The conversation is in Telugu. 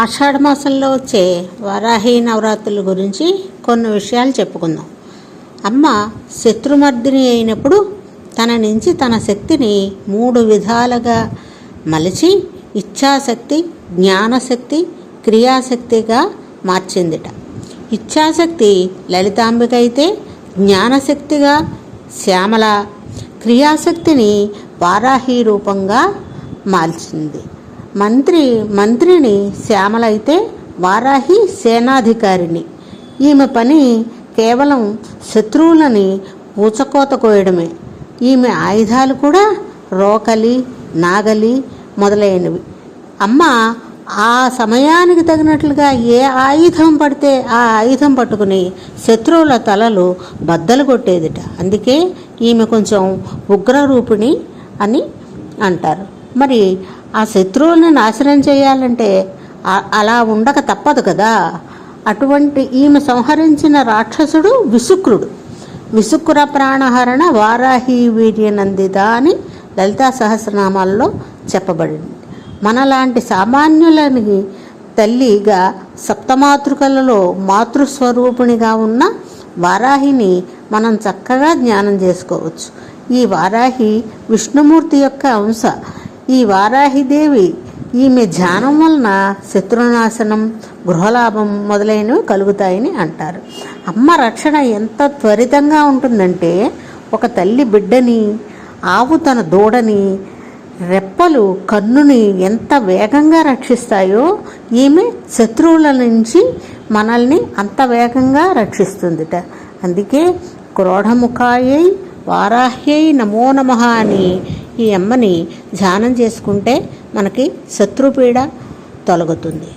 ఆషాఢ మాసంలో వచ్చే వరాహి నవరాత్రుల గురించి కొన్ని విషయాలు చెప్పుకుందాం. అమ్మ శత్రుమర్దిని అయినప్పుడు తన నుంచి తన శక్తిని మూడు విధాలుగా మలిచి ఇచ్ఛాశక్తి జ్ఞానశక్తి క్రియాశక్తిగా మార్చిందిట. ఇచ్ఛాశక్తి లలితాంబిక అయితే జ్ఞానశక్తిగా శ్యామల క్రియాశక్తిని వారాహి రూపంగా మార్చింది. మంత్రి మంత్రిని శ్యామలైతే వారాహి సేనాధికారిని. ఈమె పని కేవలం శత్రువులని ఊచకోత కోయడమే. ఈమె ఆయుధాలు కూడా రోకలి నాగలి మొదలైనవి. అమ్మ ఆ సమయానికి తగినట్లుగా ఏ ఆయుధం పడితే ఆ ఆయుధం పట్టుకుని శత్రువుల తలలు బద్దలు కొట్టేదిట. అందుకే ఈమె కొంచెం ఉగ్రరూపిణి అని అంటారు. మరి ఆ శత్రువులను నాశనం చేయాలంటే అలా ఉండక తప్పదు కదా. అటువంటి ఈమె సంహరించిన రాక్షసుడు విశుక్రుడు విశుక్ర ప్రాణహరణ వారాహి వీర్యనందిత అని లలితా సహస్రనామాల్లో చెప్పబడింది. మనలాంటి సామాన్యులని తల్లిగా సప్తమాతృకలలో మాతృస్వరూపిణిగా ఉన్న వారాహిని మనం చక్కగా జ్ఞానం చేసుకోవచ్చు. ఈ వారాహి విష్ణుమూర్తి యొక్క అంశ ఈ వారాహిదేవి. ఈమె ధ్యానం వలన శత్రునాశనం గృహలాభం మొదలైనవి కలుగుతాయని అంటారు. అమ్మ రక్షణ ఎంత త్వరితంగా ఉంటుందంటే ఒక తల్లి బిడ్డని ఆవు తన దూడని రెప్పలు కన్నుని ఎంత వేగంగా రక్షిస్తాయో ఈమె శత్రువుల నుంచి మనల్ని అంత వేగంగా రక్షిస్తుందిట. అందుకే క్రోఢముఖాయై వారాహ్యై నమో నమ అని ఈ అమ్మని ధ్యానం చేసుకుంటే మనకి శత్రుపీడ తొలగుతుంది.